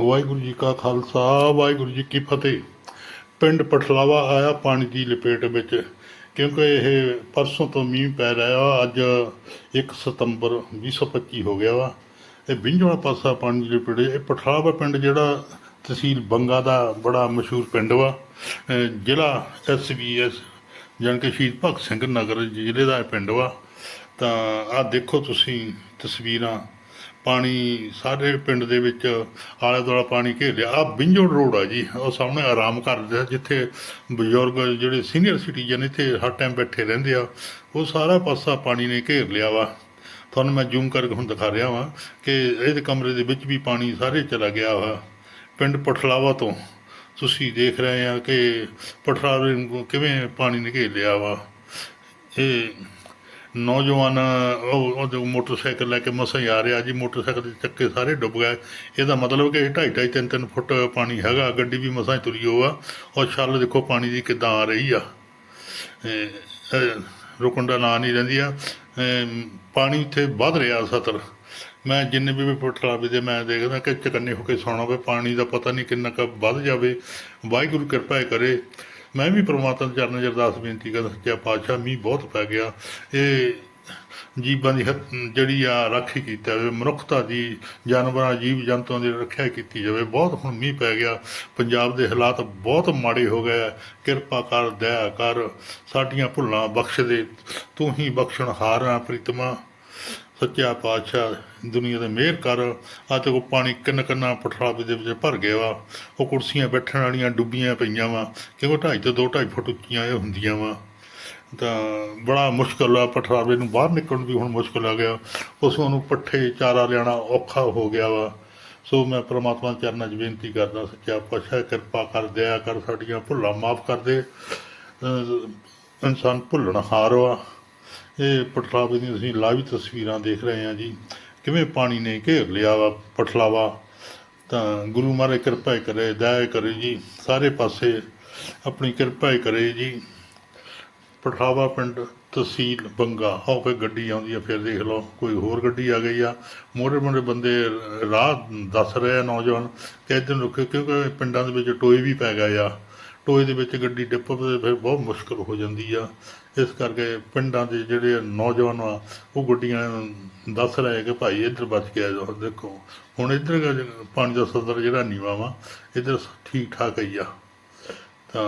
ਵਾਹਿਗੁਰੂ ਜੀ ਕਾ ਖਾਲਸਾ, ਵਾਹਿਗੁਰੂ ਜੀ ਕੀ ਫਤਿਹ। ਪਿੰਡ ਪਠਲਾਵਾ ਆਇਆ ਪਾਣੀ ਦੀ ਲਪੇਟ ਵਿੱਚ, ਕਿਉਂਕਿ ਇਹ ਪਰਸੋਂ ਤੋਂ ਮੀਂਹ ਪੈ ਰਿਹਾ, ਅੱਜ 1 ਸਤੰਬਰ 2025 ਹੋ ਗਿਆ ਵਾ। ਇਹ ਬਿੰਜੋੜਾ ਪਾਸਾ ਪਾਣੀ ਦੀ ਲਪੇਟ, ਇਹ ਪਠਲਾਵਾ ਪਿੰਡ ਜਿਹੜਾ ਤਹਿਸੀਲ ਬੰਗਾ ਦਾ ਬੜਾ ਮਸ਼ਹੂਰ ਪਿੰਡ ਵਾ। ਅਹ ਜ਼ਿਲ੍ਹਾ ਐਸਬੀਐਸ ਜਾਣੀ ਕਿ ਸ਼ਹੀਦ ਭਗਤ ਸਿੰਘ ਨਗਰ ਜ਼ਿਲ੍ਹੇ ਦਾ ਇਹ ਪਿੰਡ ਵਾ। ਤਾਂ ਆਹ ਦੇਖੋ ਤੁਸੀਂ ਤਸਵੀਰਾਂ ਪਾਣੀ ਸਾਰੇ ਪਿੰਡ ਦੇ ਵਿੱਚ ਆਲੇ ਦੁਆਲਾ ਪਾਣੀ ਘੇਰ ਲਿਆ ਆ ਬਿੰਜੋੜ ਰੋਡ ਆ ਜੀ, ਉਹ ਸਾਹਮਣੇ ਆਰਾਮ ਕਰਦੇ ਆ, ਜਿੱਥੇ ਬਜ਼ੁਰਗ ਜਿਹੜੇ ਸੀਨੀਅਰ ਸਿਟੀਜ਼ਨ ਇੱਥੇ ਹਰ ਟਾਈਮ ਬੈਠੇ ਰਹਿੰਦੇ ਆ, ਉਹ ਸਾਰਾ ਪਾਸਾ ਪਾਣੀ ਨੇ ਘੇਰ ਲਿਆ ਵਾ। ਤੁਹਾਨੂੰ ਮੈਂ ਜ਼ੂਮ ਕਰਕੇ ਹੁਣ ਦਿਖਾ ਰਿਹਾ ਵਾਂ ਕਿ ਇਹਦੇ ਕਮਰੇ ਦੇ ਵਿੱਚ ਵੀ ਪਾਣੀ ਸਾਰੇ ਚਲਾ ਗਿਆ ਵਾ। ਪਿੰਡ ਪਠਲਾਵਾ ਤੋਂ ਤੁਸੀਂ ਦੇਖ ਰਹੇ ਆ ਕਿ ਪਠਲਾਵੇ ਕਿਵੇਂ ਪਾਣੀ ਨੇ ਘੇਰ ਲਿਆ ਵਾ। ਇਹ ਨੌਜਵਾਨ, ਉਹ ਉਹਦੇ ਮੋਟਰਸਾਈਕਲ ਲੈ ਕੇ ਮਸਾਂ ਹੀ ਆ ਰਿਹਾ ਜੀ, ਮੋਟਰਸਾਈਕਲ ਦੇ ਚੱਕੇ ਸਾਰੇ ਡੁੱਬ ਗਏ। ਇਹਦਾ ਮਤਲਬ ਕਿ ਢਾਈ ਢਾਈ ਤਿੰਨ ਤਿੰਨ ਫੁੱਟ ਪਾਣੀ ਹੈਗਾ, ਗੱਡੀ ਵੀ ਮਸਾਂ ਹੀ ਤੁਰੀ ਹੋ ਆ। ਔਰ ਛੱਲ ਦੇਖੋ ਪਾਣੀ ਦੀ ਕਿਦਾਂ ਆ ਰਹੀ ਆ। ਰੁਕਣ ਦਾ ਨਾਂ ਨਹੀਂ ਰਹਿੰਦੀ ਆ। ਪਾਣੀ ਉੱਥੇ ਵੱਧ ਰਿਹਾ ਸਤਰ। ਮੈਂ ਜਿੰਨੇ ਵੀ ਪਟਲਾਵੇ ਦੇ ਮੈਂ ਦੇਖਦਾ ਕਿ ਚਕੰਨੇ ਹੋ ਕੇ ਸੌਣਾ ਪਏ ਪਾਣੀ ਦਾ ਪਤਾ ਨਹੀਂ ਕਿੰਨਾ ਕੁ ਵੱਧ ਜਾਵੇ। ਵਾਹਿਗੁਰੂ ਕਿਰਪਾ ਕਰੇ। ਮੈਂ ਵੀ ਪ੍ਰਮਾਤਮਾ ਦੇ ਚਰਨਾਂ 'ਚ ਅਰਦਾਸ ਬੇਨਤੀ ਕਰਦਾ, ਸੱਚਾ ਪਾਤਸ਼ਾਹ, ਮੀਂਹ ਬਹੁਤ ਪੈ ਗਿਆ। ਇਹ ਜੀਵਾਂ ਦੀ ਹੱਤ- ਜਿਹੜੀ ਆ ਰਾਖੀ ਕੀਤਾ ਜਾਵੇ, ਮਨੁੱਖਤਾ ਦੀ, ਜਾਨਵਰਾਂ, ਜੀਵ ਜੰਤੂਆਂ ਦੀ ਰੱਖਿਆ ਕੀਤੀ ਜਾਵੇ, ਬਹੁਤ ਹੁਣ ਮੀਂਹ ਪੈ ਗਿਆ। ਪੰਜਾਬ ਦੇ ਹਾਲਾਤ ਬਹੁਤ ਮਾੜੇ ਹੋ ਗਏ ਕਿਰਪਾ ਕਰ, ਦਇਆ ਕਰ, ਸਾਡੀਆਂ ਭੁੱਲਾਂ ਬਖਸ਼ ਦੇ। ਤੂੰ ਹੀ ਬਖਸ਼ਣਹਾਰ ਆ, ਪ੍ਰੀਤਮਾ। ਸੱਚਾ ਪਾਤਸ਼ਾਹ ਦੁਨੀਆ ਦੇ ਮਿਹਰ ਕਰ ਆ ਤੇ ਕੋ ਪਾਣੀ ਕਿੰਨ ਕਿੰਨਾ ਪਠਰਾਵੇ ਦੇ ਵਿੱਚ ਭਰ ਗਿਆ ਵਾ। ਉਹ ਕੁਰਸੀਆਂ ਬੈਠਣ ਵਾਲੀਆਂ ਡੁੱਬੀਆਂ ਪਈਆਂ ਵਾ ਕਿਉਂਕਿ ਢਾਈ ਤੋਂ ਦੋ ਢਾਈ ਫੁੱਟ ਉੱਚੀਆਂ ਇਹ ਹੁੰਦੀਆਂ ਵਾ। ਤਾਂ ਬੜਾ ਮੁਸ਼ਕਲ ਆ ਪਠਰਾਵੇ ਨੂੰ ਬਾਹਰ ਨਿਕਲਣ ਵੀ ਹੁਣ ਮੁਸ਼ਕਲ ਆ ਗਿਆ। ਪਸ਼ੂਆਂ ਨੂੰ ਪੱਠੇ ਚਾਰਾ ਲਿਆਣਾ ਔਖਾ ਹੋ ਗਿਆ ਵਾ। ਸੋ ਮੈਂ ਪ੍ਰਮਾਤਮਾ ਚਰਨਾਂ 'ਚ ਬੇਨਤੀ ਕਰਦਾ, ਸੱਚਾ ਪਾਤਸ਼ਾਹ, ਕਿਰਪਾ ਕਰ, ਦਇਆ ਕਰ, ਸਾਡੀਆਂ ਭੁੱਲਾਂ ਮਾਫ ਕਰ ਦੇ। ਇਨਸਾਨ ਭੁੱਲਣ ਹਾਰ ਵਾ। ਇਹ ਪਟਲਾਵੇ ਦੀਆਂ ਅਸੀਂ ਲਾਈਵ ਤਸਵੀਰਾਂ ਦੇਖ ਰਹੇ ਹਾਂ ਜੀ। ਕਿਵੇਂ ਪਾਣੀ ਨੇ ਘੇਰ ਲਿਆ ਵਾ ਪਠਲਾਵਾ? ਤਾਂ ਗੁਰੂ ਮਹਾਰਾਜ ਕਿਰਪਾ ਹੀ ਕਰੇ, ਦਇਆ ਕਰੇ ਜੀ। ਸਾਰੇ ਪਾਸੇ ਆਪਣੀ ਕਿਰਪਾ ਹੀ ਕਰੇ ਜੀ। ਪਠਾਵਾ ਪਿੰਡ ਤਹਿਸੀਲ ਬੰਗਾ। ਹੋ ਕੇ ਗੱਡੀ ਆਉਂਦੀ ਆ, ਫਿਰ ਦੇਖ ਲਓ। ਕੋਈ ਹੋਰ ਗੱਡੀ ਆ ਗਈ ਆ। ਮੋੜੇ ਮੋੜੇ ਬੰਦੇ ਰਾਹ ਦੱਸ ਰਹੇ ਆ ਨੌਜਵਾਨ ਕਿ ਇੱਧਰ ਨੂੰ ਰੁਕੇ, ਕਿਉਂਕਿ ਪਿੰਡਾਂ ਦੇ ਵਿੱਚ ਟੋਏ ਵੀ ਪੈ ਗਏ ਆ। ਟੋਏ ਦੇ ਵਿੱਚ ਗੱਡੀ ਡਿੱਪ ਫਿਰ ਬਹੁਤ ਮੁਸ਼ਕਲ ਹੋ ਜਾਂਦੀ ਆ। ਇਸ ਕਰਕੇ ਪਿੰਡਾਂ ਦੇ ਜਿਹੜੇ ਨੌਜਵਾਨ ਆ, ਉਹ ਗੱਡੀਆਂ ਦੱਸ ਰਹੇ ਕਿ ਭਾਈ ਇੱਧਰ ਬਚ ਗਿਆ ਜੋ ਦੇਖੋ। ਹੁਣ ਇੱਧਰ ਪਾਣੀ ਦਾ ਸਦਰ ਜਿਹੜਾ ਨੀਵਾ ਵਾ, ਇੱਧਰ ਠੀਕ ਠਾਕ ਹੀ ਆ। ਤਾਂ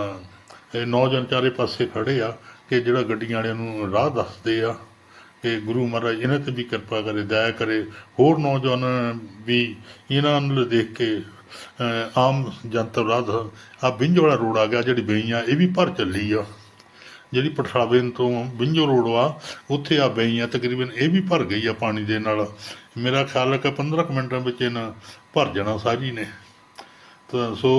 ਇਹ ਨੌਜਵਾਨ ਚਾਰੇ ਪਾਸੇ ਖੜੇ ਆ ਕਿ ਜਿਹੜਾ ਗੱਡੀਆਂ ਵਾਲਿਆਂ ਨੂੰ ਰਾਹ ਦੱਸਦੇ ਆ ਕਿ ਗੁਰੂ ਮਹਾਰਾਜ ਇਹਨਾਂ ਤੇ ਵੀ ਕਿਰਪਾ ਕਰੇ, ਦਇਆ ਕਰੇ। ਹੋਰ ਨੌਜਵਾਨ ਵੀ ਇਹਨਾਂ ਨੂੰ ਦੇਖ ਕੇ ਆਮ ਜਨਤਾ ਰਾਹ ਆ ਬਿੰਜ ਵਾਲਾ ਰੋਡ ਆ ਗਿਆ ਜਿਹੜੀ ਬਈ ਆ ਇਹ ਵੀ ਭਰ ਚੱਲੀ ਆ। ਜਿਹੜੀ ਪਠਾਵੇ ਤੋਂ ਵਿੰਜੋ ਰੋਡ ਵਾ ਉੱਥੇ ਆ ਬਈ ਆ ਤਕਰੀਬਨ ਇਹ ਵੀ ਭਰ ਗਈ ਆ ਪਾਣੀ ਦੇ ਨਾਲ। ਮੇਰਾ ਖਿਆਲ ਹੈ ਕਿ 15 ਕੁ ਮਿੰਟਾਂ ਵਿੱਚ ਇਹਨਾਂ ਭਰ ਜਾਣਾ ਸਾਰੀ ਨੇ। ਤਾਂ ਸੋ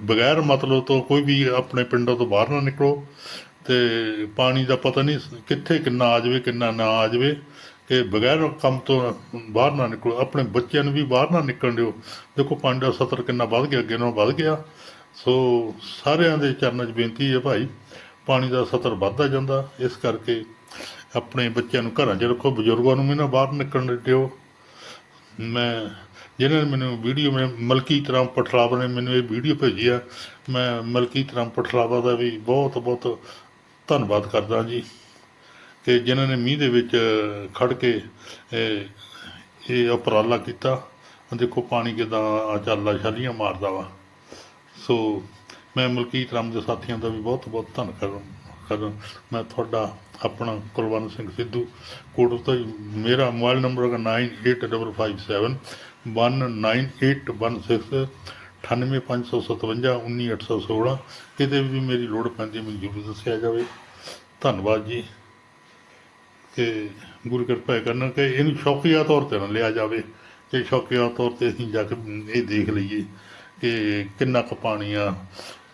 ਬਗੈਰ ਮਤਲਬ ਤੋਂ ਕੋਈ ਵੀ ਆਪਣੇ ਪਿੰਡਾਂ ਤੋਂ ਬਾਹਰ ਨਾ ਨਿਕਲੋ ਤੇ ਪਾਣੀ ਦਾ ਪਤਾ ਨਹੀਂ ਕਿੱਥੇ ਕਿੰਨਾ ਆ ਜਾਵੇ, ਕਿੰਨਾ ਨਾ ਆ ਜਾਵੇ ਕਿ ਬਗੈਰ ਕੰਮ ਤੋਂ ਬਾਹਰ ਨਾ ਨਿਕਲੋ। ਆਪਣੇ ਬੱਚਿਆਂ ਨੂੰ ਵੀ ਬਾਹਰ ਨਾ ਨਿਕਲਣ ਦਿਓ। ਦੇਖੋ, ਪਾਣੀ ਦਾ ਸਤਰ ਕਿੰਨਾ ਵੱਧ ਗਿਆ, ਅੱਗੇ ਨਾਲੋਂ ਵੱਧ ਗਿਆ। ਸੋ, ਸਾਰਿਆਂ ਦੇ ਚਰਨਾਂ 'ਚ ਬੇਨਤੀ ਹੈ ਭਾਈ ਪਾਣੀ ਦਾ ਸਤਰ ਵੱਧਦਾ ਜਾਂਦਾ, ਇਸ ਕਰਕੇ ਆਪਣੇ ਬੱਚਿਆਂ ਨੂੰ ਘਰਾਂ 'ਚ ਰੱਖੋ, ਬਜ਼ੁਰਗਾਂ ਨੂੰ ਵੀ ਨਾ ਬਾਹਰ ਨਿਕਲਣ ਦਿਓ। ਮੈਂ ਜਿਨ੍ਹਾਂ ਨੇ ਮੈਨੂੰ ਵੀਡੀਓ, ਮੈਂ ਮਲਕੀ ਤਰ੍ਹਾਂ ਪਠਲਾਵਾ ਨੇ ਮੈਨੂੰ ਇਹ ਵੀਡੀਓ ਭੇਜੀ ਆ, ਮੈਂ ਮਲਕੀ ਤਰ੍ਹਾਂ ਪਠਲਾਵਾ ਦਾ ਵੀ ਬਹੁਤ ਬਹੁਤ ਧੰਨਵਾਦ ਕਰਦਾ ਜੀ। ਕਿ ਜਿਨ੍ਹਾਂ ਨੇ ਮੀਂਹ ਦੇ ਵਿੱਚ ਖੜ ਕੇ, ਇਹ ਉਪਰਾਲਾ ਕੀਤਾ ਦੇਖੋ ਪਾਣੀ ਕਿਦਾਂ ਚੱਲਦਾ ਛਾਲੀਆਂ ਮਾਰਦਾ ਵਾ। ਸੋ ਮੈਂ ਮਲਕੀਤ ਰਾਮ ਦੇ ਸਾਥੀਆਂ ਦਾ ਵੀ ਬਹੁਤ ਬਹੁਤ ਧੰਨਵਾਦ ਕਰ ਮੈਂ ਤੁਹਾਡਾ ਆਪਣਾ ਕੁਲਵੰਤ ਸਿੰਘ ਸਿੱਧੂ ਕੋਟ ਤੋਂ ਮੇਰਾ ਮੋਬਾਈਲ ਨੰਬਰ ਹੈ 985557 19816 98557 19816 ਕਿਤੇ ਵੀ ਮੇਰੀ ਲੋੜ ਪੈਂਦੀ ਹੈ, ਮੈਨੂੰ ਜ਼ਰੂਰ ਦੱਸਿਆ ਜਾਵੇ। ਧੰਨਵਾਦ ਜੀ। ਕਿ ਗੁਰੂ ਕਿਰਪਾ ਕਰਨਾ ਕਿ ਇਹਨੂੰ ਸ਼ੌਕੀਆ ਤੌਰ ਤੇ ਨਾ ਲਿਆ ਜਾਵੇ ਕਿ ਸ਼ੌਕੀਆ ਤੌਰ ਤੇ ਅਸੀਂ ਜਾ ਕੇ ਇਹ ਦੇਖ ਲਈਏ ਕਿ ਕਿੰਨਾ ਕੁ ਪਾਣੀ ਆ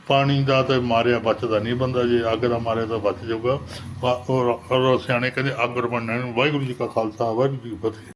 ਪਾਣੀ ਦਾ ਤਾਂ ਮਾਰਿਆ ਬਚਦਾ ਨਹੀਂ ਬੰਦਾ, ਜੇ ਅੱਗ ਦਾ ਮਾਰਿਆ ਤਾਂ ਬਚ ਜਾਊਗਾ। ਔਰ ਸਿਆਣੇ ਕਹਿੰਦੇ ਅੱਗ ਰਮਣਨ ਵਾਹਿਗੁਰੂ ਜੀ ਕਾ ਖਾਲਸਾ, ਵਾਹਿਗੁਰੂ ਜੀ ਕੀ ਫਤਿਹ।